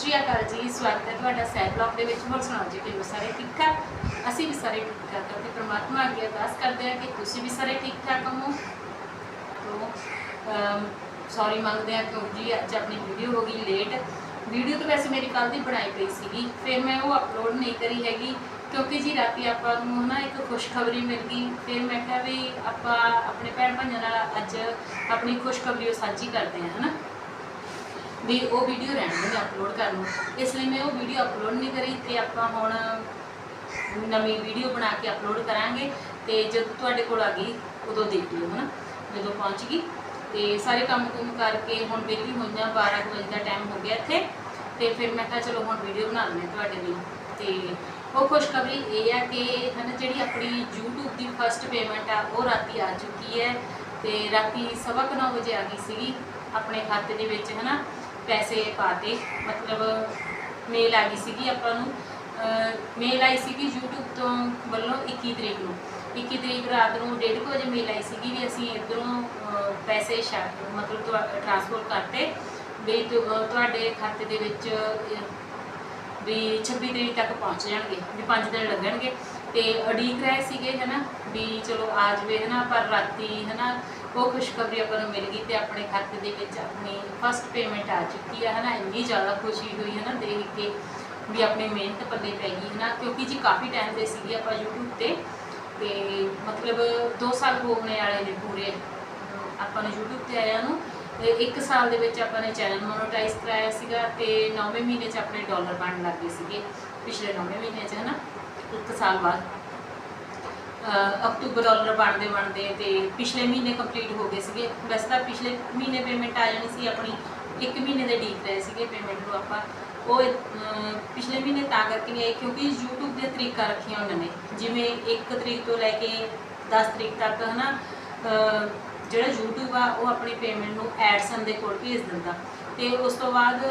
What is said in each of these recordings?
ਸ਼੍ਰੀ ਅਕਾਲ ਜੀ, ਸਵਾਗਤ ਹੈ ਤੁਹਾਡਾ ਸੈਰ ਬਲੌਗ ਦੇ ਵਿੱਚ। ਹੋਰ ਸੁਣਾਓ ਜੀ, ਕਿਵੇਂ ਸਾਰੇ? ਠੀਕ ਠਾਕ? ਅਸੀਂ ਵੀ ਸਾਰੇ ਠੀਕ ਠਾਕ ਹਾਂ ਤੇ ਪ੍ਰਮਾਤਮਾ ਅੱਗੇ ਅਰਦਾਸ ਕਰਦੇ ਹਾਂ ਕਿ ਤੁਸੀਂ ਵੀ ਸਾਰੇ ਠੀਕ ਠਾਕ ਹੋ ਤੋਂ ਸੌਰੀ ਮੰਗਦੇ ਹਾਂ ਕਿਉਂਕਿ ਅੱਜ ਆਪਣੀ ਵੀਡੀਓ ਹੋ ਗਈ ਲੇਟ ਵੀਡੀਓ ਤਾਂ ਵੈਸੇ ਮੇਰੀ ਕੱਲ ਦੀ ਬਣਾਈ ਪਈ ਸੀਗੀ, ਫਿਰ ਮੈਂ ਉਹ ਅਪਲੋਡ ਨਹੀਂ ਕਰੀ ਹੈਗੀ, ਕਿਉਂਕਿ ਜੀ ਰਾਤੀ ਆਪਾਂ ਨੂੰ ਨਾ ਇੱਕ ਖੁਸ਼ਖਬਰੀ ਮਿਲ ਗਈ। ਫਿਰ ਮੈਂ ਕਿਹਾ ਵੀ ਆਪਾਂ ਆਪਣੇ ਭੈਣ ਭਾਈਆਂ ਨਾਲ ਅੱਜ ਆਪਣੀ ਖੁਸ਼ਖਬਰੀ ਉਹ ਸਾਂਝੀ ਕਰਦੇ ਹਾਂ ਹਨਾ? ਵੀ ਉਹ ਵੀਡੀਓ ਰਹਿਣ ਦੇ ਮੈਂ ਅਪਲੋਡ ਕਰਨ ਨੂੰ ਇਸ ਲਈ ਮੈਂ ਉਹ ਵੀਡੀਓ ਅਪਲੋਡ ਨਹੀਂ ਕਰੀ ਤੇ ਆਪਾਂ ਹੁਣ ਨਵੀਂ ਵੀਡੀਓ ਬਣਾ ਕੇ ਅਪਲੋਡ ਕਰਾਂਗੇ ਤੇ ਜਦੋਂ ਤੁਹਾਡੇ ਕੋਲ ਆ ਗਈ, ਉਦੋਂ ਦੇਖ ਲਿਓ, ਹਨਾ? ਜਦੋਂ ਪਹੁੰਚ ਗਈ। ਤੇ ਸਾਰੇ ਕੰਮ ਕੁਮ ਕਰਕੇ ਹੁਣ ਵਿਹਲੀ ਹੋਈਆਂ 12 ਕੁ ਵਜੇ ਦਾ ਟਾਈਮ ਹੋ ਗਿਆ ਇੱਥੇ। ਤੇ ਫਿਰ ਮੈਂ ਕਿਹਾ ਚਲੋ ਹੁਣ ਵੀਡੀਓ ਬਣਾ ਲੈਂਦੇ ਤੁਹਾਡੇ ਲਈ। ਤੇ ਉਹ ਖੁਸ਼ਖਬਰੀ ਇਹ ਆ ਕਿ, ਹਨ, ਜਿਹੜੀ ਆਪਣੀ YouTube ਦੀ ਫਰਸਟ ਪੇਮੈਂਟ ਆ, ਉਹ ਰਾਤੀ ਆ ਚੁੱਕੀ ਹੈ। ਤੇ ਰਾਤੀ ਸਵਾ ਕੁ ਨੌ ਵਜੇ ਆ ਗਈ ਸੀਗੀ, ਆਪਣੇ ਖਾਤੇ ਦੇ ਵਿੱਚ, ਹਨਾ? ਪੈਸੇ ਪਾਤੇ ਮਤਲਬ ਮੇਲ ਆ ਗਈ ਸੀਗੀ ਆਪਾਂ ਨੂੰ। ਮੇਲ ਆਈ ਸੀਗੀ YouTube ਤੋਂ ਵੱਲੋਂ 21 ਤਰੀਕ ਨੂੰ। 21 ਤਰੀਕ ਰਾਤ ਨੂੰ 1:30 ਵਜੇ ਮੇਲ ਆਈ ਸੀਗੀ ਵੀ ਅਸੀਂ ਇਧਰੋਂ ਪੈਸੇ ਸ਼ਾ ਮਤਲਬ ਟ੍ਰਾਂਸਫਰ ਕਰਤੇ ਵੀ ਤੁਹਾਡੇ ਖਾਤੇ ਦੇ ਵਿੱਚ ਵੀ 26 ਤਰੀਕ ਤੱਕ ਪਹੁੰਚ ਜਾਣਗੇ, ਵੀ 5 ਦਿਨ ਲੱਗਣਗੇ। ਤੇ ਅਡੀਕ ਰਹੇ ਸੀਗੇ, ਹਨਾ, ਵੀ ਚਲੋ ਆ ਜਵੇ, ਹਨਾ, ਪਰ ਰਾਤੀ, ਹਨਾ ਉਹ ਖੁਸ਼ਖਬਰੀ ਆਪਾਂ ਨੂੰ ਮਿਲ ਗਈ ਤੇ ਆਪਣੇ ਖਾਤੇ ਦੇ ਵਿੱਚ ਆਪਣੀ ਫਸਟ ਪੇਮੈਂਟ ਆ ਚੁੱਕੀ ਹੈ ਹਨਾ? ਇੰਨੀ ਜ਼ਿਆਦਾ ਖੁਸ਼ੀ ਹੋਈ ਹੈ ਨਾ ਦੇਖ ਕੇ ਵੀ ਆਪਣੀ ਮਿਹਨਤ ਪੱਲੇ ਪੈ ਗਈ, ਹਨਾ? ਕਿਉਂਕਿ ਜੀ ਕਾਫੀ ਟਾਈਮ ਦੇ ਸੀਗੇ ਆਪਾਂ YouTube ਤੇ ਤੇ ਮਤਲਬ 2 ਸਾਲ ਹੋਣੇ ਵਾਲੇ ਨੇ ਪੂਰੇ। ਆਪਾਂ ਨੂੰ YouTube ਤੇ ਆਇਆ ਨੂੰ ਤੇ ਇੱਕ ਸਾਲ ਦੇ ਵਿੱਚ ਆਪਾਂ ਨੇ ਚੈਨਲ ਮੋਨੋਟਾਈਜ਼ ਕਰਾਇਆ ਸੀਗਾ ਤੇ 9ਵੇਂ ਮਹੀਨੇ 'ਚ ਆਪਣੇ ਡਾਲਰ ਬਣਨ ਲੱਗ ਗਏ ਸੀਗੇ, ਪਿਛਲੇ 9ਵੇਂ ਮਹੀਨੇ 'ਚ, ਹਨਾ? ਇੱਕ ਸਾਲ ਬਾਅਦ। ਅਕਤੂਬਰ ਡਾਲਰ ਬਣਦੇ ਬਣਦੇ ਤੇ ਪਿਛਲੇ ਮਹੀਨੇ ਕੰਪਲੀਟ ਹੋ ਗਏ ਸੀਗੇ। ਵੈਸੇ ਤਾਂ ਪਿਛਲੇ ਮਹੀਨੇ ਪੇਮੈਂਟ ਆ ਜਾਣੀ ਸੀ ਆਪਣੀ ਇੱਕ ਮਹੀਨੇ ਦੇ ਡੀਕ ਰਹੇ ਸੀਗੇ ਪੇਮੈਂਟ ਨੂੰ ਆਪਾਂ। ਉਹ ਪਿਛਲੇ ਮਹੀਨੇ ਤਾਂ ਕਰਕੇ ਨਹੀਂ ਆਈ ਕਿਉਂਕਿ YouTube ਦੀਆਂ ਤਰੀਕਾਂ ਰੱਖੀਆਂ ਉਹਨਾਂ ਨੇ। ਜਿਵੇਂ 1 ਤਰੀਕ ਤੋਂ ਲੈ ਕੇ 10 ਤਰੀਕ ਤੱਕ ਹਨਾ ਅਹ, ਜਿਹੜਾ YouTube ਆ ਉਹ ਆਪਣੀ ਪੇਮੈਂਟ ਨੂੰ ਐਡਸਨ ਦੇ ਕੋਲ ਭੇਜ ਦਿੰਦਾ। ਤੇ ਉਸ ਤੋਂ ਬਾਅਦ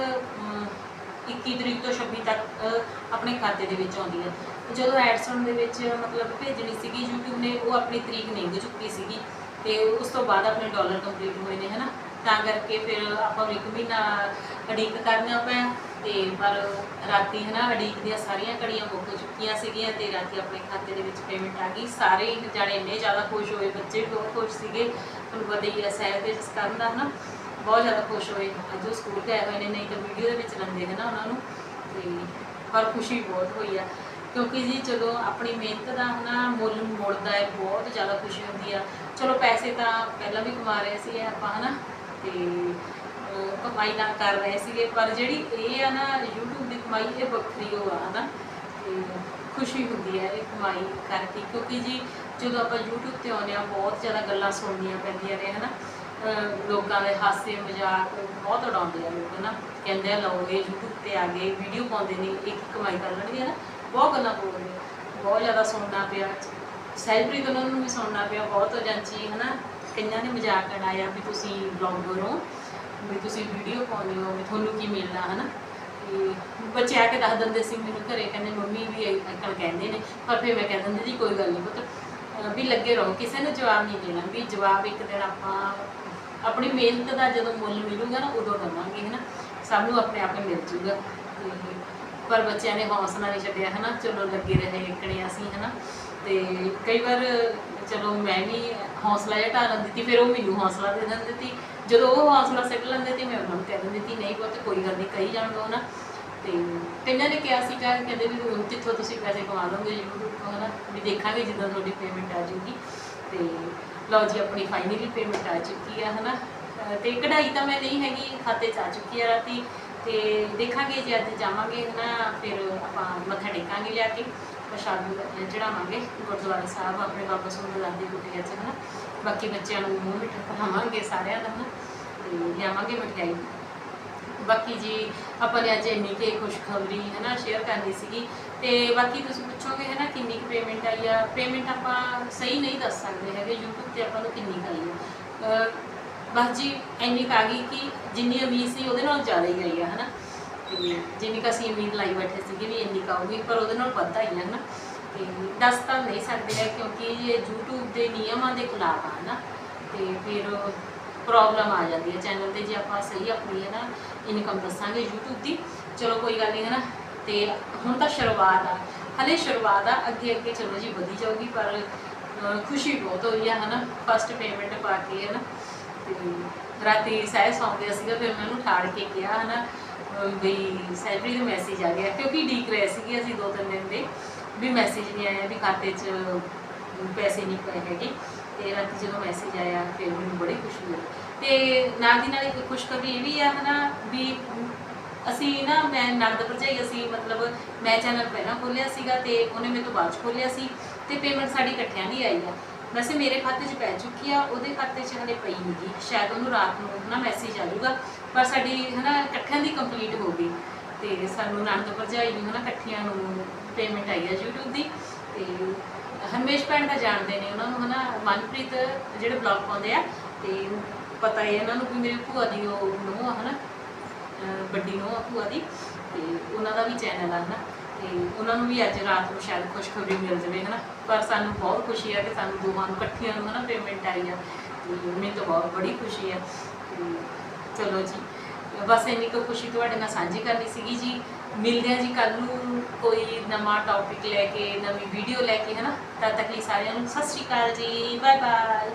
21 ਤਰੀਕ ਤੋਂ 26 ਤੱਕ ਆਪਣੇ ਖਾਤੇ ਦੇ ਵਿੱਚ ਆਉਂਦੀ ਹੈ। ਜਦੋਂ ਐਡਸਨ ਦੇ ਵਿੱਚ, ਮਤਲਬ ਭੇਜਣੀ ਸੀਗੀ YouTube ਨੇ ਉਹ ਆਪਣੀ ਤਰੀਕ ਨਹੀਂ ਚੁੱਕੀ ਸੀਗੀ, ਤੇ ਉਸ ਤੋਂ ਬਾਅਦ ਆਪਣੇ ਡਾਲਰ ਕੰਪਲੀਟ ਹੋਏ ਨੇ, ਹਨਾ? ਤਾਂ ਕਰਕੇ ਫਿਰ ਆਪਾਂ ਨੂੰ ਇੱਕ ਮਹੀਨਾ ਅਡੀਕ ਕਰਨਾ ਪਿਆ, ਤੇ ਪਰ ਰਾਤੀ, ਹਨਾ ਅਡੀਕ ਦੀਆਂ ਸਾਰੀਆਂ ਘੜੀਆਂ ਮੁੱਕ ਚੁੱਕੀਆਂ ਸੀਗੀਆਂ, ਤੇ ਰਾਤੀ ਆਪਣੇ ਖਾਤੇ ਦੇ ਵਿੱਚ ਪੇਮੈਂਟ ਆ ਗਈ। ਸਾਰੇ ਜਾਣੇ ਇੰਨੇ ਜ਼ਿਆਦਾ ਖੁਸ਼ ਹੋਏ, ਬੱਚੇ ਵੀ ਬਹੁਤ ਖੁਸ਼ ਸੀਗੇ। ਤੁਹਾਨੂੰ ਪਤਾ ਹੀ ਹੈ ਸੈਰ ਦੇ ਜਿਸ ਕਰਨ ਦਾ, ਹਨਾ? ਬਹੁਤ ਜ਼ਿਆਦਾ ਖੁਸ਼ ਹੋਏ। ਅੱਜ ਉਹ ਸਕੂਲ ਗਏ ਹੋਏ ਨੇ, ਨਹੀਂ ਤਾਂ ਵੀਡੀਓ ਦੇ ਵਿੱਚ ਲੰਦੇ ਹੈ ਨਾ ਉਹਨਾਂ ਨੂੰ। ਤੇ ਪਰ ਖੁਸ਼ੀ ਬਹੁਤ ਹੋਈ ਆ। ਕਿਉਂਕਿ ਜੀ ਜਦੋਂ ਆਪਣੀ ਮਿਹਨਤ ਦਾ ਹਨਾ ਮੁੱਲ ਮੁੜਦਾ ਹੈ, ਬਹੁਤ ਜ਼ਿਆਦਾ ਖੁਸ਼ੀ ਹੁੰਦੀ ਆ। ਚਲੋ ਪੈਸੇ ਤਾਂ ਪਹਿਲਾਂ ਵੀ ਕਮਾ ਰਹੇ ਸੀ ਆਪਾਂ ਹਨਾ, ਤੇ ਅਹ ਕਮਾਈ ਨਾ ਕਰ ਰਹੇ ਸੀਗੇ, ਪਰ ਜਿਹੜੀ ਇਹ ਆ ਨਾ YouTube ਦੀ ਕਮਾਈ, ਇਹ ਵੱਖਰੀ ਹੋ ਆ ਹਨਾ। ਤੇ ਖੁਸ਼ੀ ਹੁੰਦੀ ਹੈ ਇਹ ਕਮਾਈ ਕਰਕੇ। ਕਿਉਂਕਿ ਜੀ ਜਦੋਂ ਆਪਾਂ YouTube ਤੇ ਆਉਂਦੇ ਆ ਬਹੁਤ ਜ਼ਿਆਦਾ ਗੱਲਾਂ ਸੁਣਨੀਆਂ ਪੈਂਦੀਆਂ ਨੇ ਹਨਾ। ਅਹ ਲੋਕਾਂ ਦੇ ਹਾਸੇ, ਮਜ਼ਾਕ ਬਹੁਤ ਉਡਾਉਂਦੇ ਆ ਲੋਕ ਨਾ ਕਹਿੰਦੇ ਆ, ਲਓ, ਇਹ YouTube ਤੇ ਆ ਗਏ ਵੀਡੀਓ ਪਾਉਂਦੇ ਨੇ, ਇੱਕ ਕਮਾਈ ਕਰ ਲੈਣਗੇ ਨਾ ਬਹੁਤ ਗੱਲਾਂ ਬੋਲਦੇ ਬਹੁਤ ਜ਼ਿਆਦਾ ਸੁਣਨਾ ਪਿਆ। ਸੈਲਬ੍ਰਿਟੀ ਉਹਨਾਂ ਨੂੰ ਵੀ ਸੁਣਨਾ ਪਿਆ, ਬਹੁਤ ਏਜੰਸੀ ਹਨਾ? ਕਈਆਂ ਨੇ ਮਜ਼ਾਕ ਉਡਾਇਆ ਵੀ ਤੁਸੀਂ ਬਲੌਗਰ ਹੋ, ਵੀ ਤੁਸੀਂ ਵੀਡੀਓ ਪਾਉਂਦੇ ਹੋ, ਵੀ ਤੁਹਾਨੂੰ ਕੀ ਮਿਲਣਾ, ਹਨਾ? ਤੇ ਬੱਚੇ ਆ ਕੇ ਦੱਸ ਦਿੰਦੇ ਸੀ ਮੈਨੂੰ ਘਰੇ, ਕਹਿੰਦੇ, ਮੰਮੀ ਵੀ ਅੰਕਲ ਕਹਿੰਦੇ ਨੇ। ਪਰ ਫਿਰ ਮੈਂ ਕਹਿ ਦਿੰਦੀ, ਜੀ, ਕੋਈ ਗੱਲ ਨਹੀਂ ਪੁੱਤ। ਵੀ ਲੱਗੇ ਰਹੋ, ਕਿਸੇ ਨੂੰ ਜਵਾਬ ਨਹੀਂ ਦੇਣਾ, ਵੀ ਜਵਾਬ ਇੱਕ ਦਿਨ ਆਪਾਂ ਆਪਣੀ ਮਿਹਨਤ ਦਾ ਜਦੋਂ ਮੁੱਲ ਮਿਲੂਗਾ ਨਾ, ਉਦੋਂ ਦਵਾਂਗੇ, ਹਨਾ? ਸਭ ਨੂੰ ਆਪਣੇ ਆਪ ਹੀ ਮਿਲ ਜੂਗਾ। ਪਰ ਬੱਚਿਆਂ ਨੇ ਹੌਸਲਾ ਨਹੀਂ ਛੱਡਿਆ, ਹਨਾ? ਚਲੋ ਲੱਗੇ ਰਹੇ, ਇਕਣੇ ਅਸੀਂ, ਹਨਾ? ਤੇ ਕਈ ਵਾਰ ਚਲੋ ਮੈਂ ਵੀ ਹੌਸਲਾ ਜਿਹਾ ਢਾ ਲੈਂਦੀ ਸੀ, ਫਿਰ ਉਹ ਮੈਨੂੰ ਹੌਸਲਾ ਦੇ ਦਿੰਦੇ ਸੀ। ਜਦੋਂ ਉਹ ਹੌਸਲਾ ਸਿੱਟ ਲੈਂਦੇ ਤੇ ਮੈਂ ਉਹਨਾਂ ਨੂੰ ਕਹਿ ਦਿੰਦੀ ਸੀ, ਨਹੀਂ ਬਹੁਤ ਕੋਈ ਗੱਲ ਨਹੀਂ, ਕਹੀ ਜਾਣ ਦੋ ਨਾ। ਤੇ ਕਈਆਂ ਨੇ ਕਿਹਾ ਸੀਗਾ, ਕਹਿੰਦੇ ਵੀ ਹੁਣ ਜਿੱਥੋਂ ਤੁਸੀਂ ਪੈਸੇ ਕਮਾ ਲਓਗੇ ਯੂਟਿਊਬ ਤੋਂ ਹਨਾ? ਵੀ ਦੇਖਾਂਗੇ ਜਦੋਂ ਤੁਹਾਡੀ ਪੇਮੈਂਟ ਆ ਜੂਗੀ। ਤੇ ਲਓ ਜੀ, ਆਪਣੀ ਫਾਈਨਲੀ ਪੇਮੈਂਟ ਆ ਚੁੱਕੀ ਆ, ਹਨਾ? ਅਹ ਤੇ ਕਢਾਈ ਤਾਂ ਮੈਂ ਨਹੀਂ ਹੈਗੀ, ਖਾਤੇ 'ਚ ਆ ਚੁੱਕੀ ਆ ਰਾਤੀ। ਤੇ ਦੇਖਾਂਗੇ ਜੇ ਅੱਜ ਜਾਵਾਂਗੇ, ਹਨਾ, ਫਿਰ ਆਪਾਂ ਮੱਥਾ ਟੇਕਾਂਗੇ ਲਿਆ ਕੇ, ਪ੍ਰਸ਼ਾਦ ਚੜਾਵਾਂਗੇ ਗੁਰਦੁਆਰਾ ਸਾਹਿਬ ਆਪਣੇ ਬਾਬਾ ਸੁੰਦਰ ਦਾਸ ਦੀ ਕੁਟੀਆ 'ਚ, ਹਨਾ? ਬਾਕੀ ਬੱਚਿਆਂ ਨੂੰ ਮੂੰਹ ਮਿੱਠਾ ਖਵਾਵਾਂਗੇ ਸਾਰਿਆਂ ਦਾ, ਹਨਾ? ਤੇ ਲਿਆਵਾਂਗੇ ਮਠਿਆਈ। ਬਾਕੀ ਜੀ ਆਪਾਂ ਨੇ ਅੱਜ ਇੰਨੀ ਕਿ ਖੁਸ਼ਖਬਰੀ ਹੈ ਨਾ ਸ਼ੇਅਰ ਕਰਨੀ ਸੀਗੀ। ਤੇ ਬਾਕੀ ਤੁਸੀਂ ਪੁੱਛੋਗੇ ਹੈ ਨਾ ਕਿੰਨੀ ਕੁ ਪੇਮੈਂਟ ਆਈ ਆ। ਪੇਮੈਂਟ ਆਪਾਂ ਸਹੀ ਨਹੀਂ ਦੱਸ ਸਕਦੇ ਹੈਗੇ, YouTube ਤੇ ਆਪਾਂ ਨੂੰ ਕਿੰਨੀ ਕੁ ਆਈ ਆ। ਬਸ ਜੀ ਇੰਨੀ ਕੁ ਆ ਗਈ ਕਿ ਜਿੰਨੀ ਉਮੀਦ ਸੀ ਉਹਦੇ ਨਾਲ ਜ਼ਿਆਦਾ ਹੀ ਆਈ ਆ ਹਨਾ। ਤੇ ਜਿੰਨੀ ਕੁ ਅਸੀਂ ਉਮੀਦ ਲਾਈ ਬੈਠੇ ਸੀਗੇ ਵੀ ਇੰਨੀ ਕੁ ਆਊਗੀ, ਪਰ ਉਹਦੇ ਨਾਲ ਵੱਧ ਆਈ ਆ ਹਨਾ। ਤੇ ਦੱਸ ਤਾਂ ਨਹੀਂ ਸਕਦੇ ਹੈ ਕਿਉਂਕਿ ਇਹ YouTube ਦੇ ਨਿਯਮਾਂ ਦੇ ਖਿਲਾਫ ਆ ਹਨਾ। ਤੇ ਫਿਰ ਪ੍ਰੋਬਲਮ ਆ ਜਾਂਦੀ ਹੈ ਚੈਨਲ ਤੇ ਜੇ ਆਪਾਂ ਸਹੀ ਆਪਣੀ ਹੈ ਨਾ ਇਨਕਮ ਦੱਸਾਂਗੇ YouTube ਦੀ ਚਲੋ ਕੋਈ ਗੱਲ ਨਹੀਂ ਹੈ ਨਾ ਤੇ ਹੁਣ ਤਾਂ ਸ਼ੁਰੂਆਤ ਆ। ਹਲੇ ਸ਼ੁਰੂਆਤ ਆ ਅੱਗੇ ਅੱਗੇ ਚਲੋ ਜੀ ਵਧੀ ਜਾਊਗੀ ਪਰ ਖੁਸ਼ੀ ਬਹੁਤ ਹੋਈ ਆ ਹਨਾ? ਫਸਟ ਪੇਮੈਂਟ ਪਾ ਕੇ ਹਨਾ? ਤੇ ਰਾਤੀ ਸਹਿ ਸੌਂਦੇ ਸੀਗਾ ਫਿਰ ਮੈਂ ਉਹਨੂੰ ਠਾੜ ਕੇ ਕਿਹਾ ਹਨਾ? ਅਹ, ਵੀ ਸੈਲਰੀ ਦਾ ਮੈਸੇਜ ਆ ਗਿਆ ਕਿਉਂਕਿ ਡੀਕ ਰਹੇ ਸੀਗੇ ਅਸੀਂ ਦੋ ਤਿੰਨ ਦਿਨ ਦੇ ਵੀ ਮੈਸੇਜ ਨਹੀਂ ਆਇਆ ਵੀ ਖਾਤੇ 'ਚ ਪੈਸੇ ਨਹੀਂ ਪਏ ਹੈਗੇ। ਤੇ ਰਾਤੀ ਜਦੋਂ ਮੈਸੇਜ ਆਇਆ, ਫਿਰ ਮੈਨੂੰ ਬੜੀ ਖੁਸ਼ੀ ਹੋਈ ਤੇ ਨਾਲ ਦੀ ਨਾਲ ਇੱਕ ਖੁਸ਼ਖਬਰੀ ਇਹ ਵੀ ਆ, ਹਨਾ, ਵੀ ਅਸੀਂ ਨਾ, ਮੈਂ ਨਰਦ ਭਰਜਾਈ, ਅਸੀਂ ਮਤਲਬ ਮੈਂ ਚੈਨਲ ਪਹਿਲਾਂ ਖੋਲਿਆ ਸੀਗਾ ਤੇ ਉਹਨੇ ਮੇਰੇ ਤੋਂ ਬਾਅਦ 'ਚ ਖੋਲਿਆ ਸੀ ਤੇ ਪੇਮੈਂਟ ਸਾਡੀ ਇਕੱਠਿਆਂ ਦੀ ਆਈ ਆ। ਵੈਸੇ ਮੇਰੇ ਖਾਤੇ 'ਚ ਪੈ ਚੁੱਕੀ ਆ, ਉਹਦੇ ਖਾਤੇ 'ਚ ਹਲੇ ਪਈ ਨਹੀਂ ਸ਼ਾਇਦ ਉਹਨੂੰ ਰਾਤ ਨੂੰ ਨਾ ਮੈਸੇਜ ਆ ਜਾਊਗਾ, ਪਰ ਸਾਡੀ, ਹਨਾ, ਇਕੱਠਿਆਂ ਦੀ ਕੰਪਲੀਟ ਹੋ ਗਈ। ਤੇ ਸਾਨੂੰ ਨੰਦ ਭਰਜਾਈ ਨੂੰ, ਹਨਾ, ਇਕੱਠਿਆਂ ਨੂੰ ਪੇਮੈਂਟ ਆਈ ਆ YouTube ਦੀ। ਤੇ ਹਰਮੇਸ਼ ਭੈਣ ਦਾ ਜਾਣਦੇ ਨੇ, ਉਹਨਾਂ ਨੂੰ ਹਨਾ ਮਨਪ੍ਰੀਤ ਜਿਹੜੇ ਬਲੌਗ ਪਾਉਂਦੇ ਆ, ਤੇ ਪਤਾ ਹੈ ਇਹਨਾਂ ਨੂੰ ਵੀ ਮੇਰੇ ਭੂਆ ਦੀ ਉਹ ਨੂੰਹ ਆ ਹਨਾ, ਅਹ ਵੱਡੀ ਨੂੰਹ ਆ ਭੂਆ ਦੀ, ਤੇ ਉਹਨਾਂ ਦਾ ਵੀ ਚੈਨਲ ਆ ਹਨਾ, ਤੇ ਉਹਨਾਂ ਨੂੰ ਵੀ ਅੱਜ ਰਾਤ ਨੂੰ ਸ਼ਾਇਦ ਖੁਸ਼ਖਬਰੀ ਮਿਲ ਜਾਵੇ ਹਨਾ, ਪਰ ਸਾਨੂੰ ਬਹੁਤ ਖੁਸ਼ੀ ਆ ਕਿ ਸਾਨੂੰ ਦੋਵਾਂ ਨੂੰ ਇਕੱਠਿਆਂ ਨੂੰ ਹਨਾ ਪੇਮੈਂਟ ਆਈ ਆ, ਤੇ ਮੈਨੂੰ ਤਾਂ ਬਹੁਤ ਬੜੀ ਖੁਸ਼ੀ ਆ, ਤੇ ਚਲੋ ਜੀ, ਬਸ ਇੰਨੀ ਕੁ ਖੁਸ਼ੀ ਤੁਹਾਡੇ ਨਾਲ ਸਾਂਝੀ ਕਰਨੀ ਸੀਗੀ ਜੀ ਮਿਲਦੇ ਹਾਂ ਜੀ ਕੱਲ ਨੂੰ ਕੋਈ ਨਵਾਂ ਟੌਪਿਕ ਲੈ ਕੇ, ਨਵੀਂ ਵੀਡੀਓ ਲੈ ਕੇ, ਹਨਾ? ਤਦ ਤੱਕ ਲਈ ਸਾਰਿਆਂ ਨੂੰ ਸਤਿ ਸ਼੍ਰੀ ਅਕਾਲ ਜੀ ਬਾਏ ਬਾਏ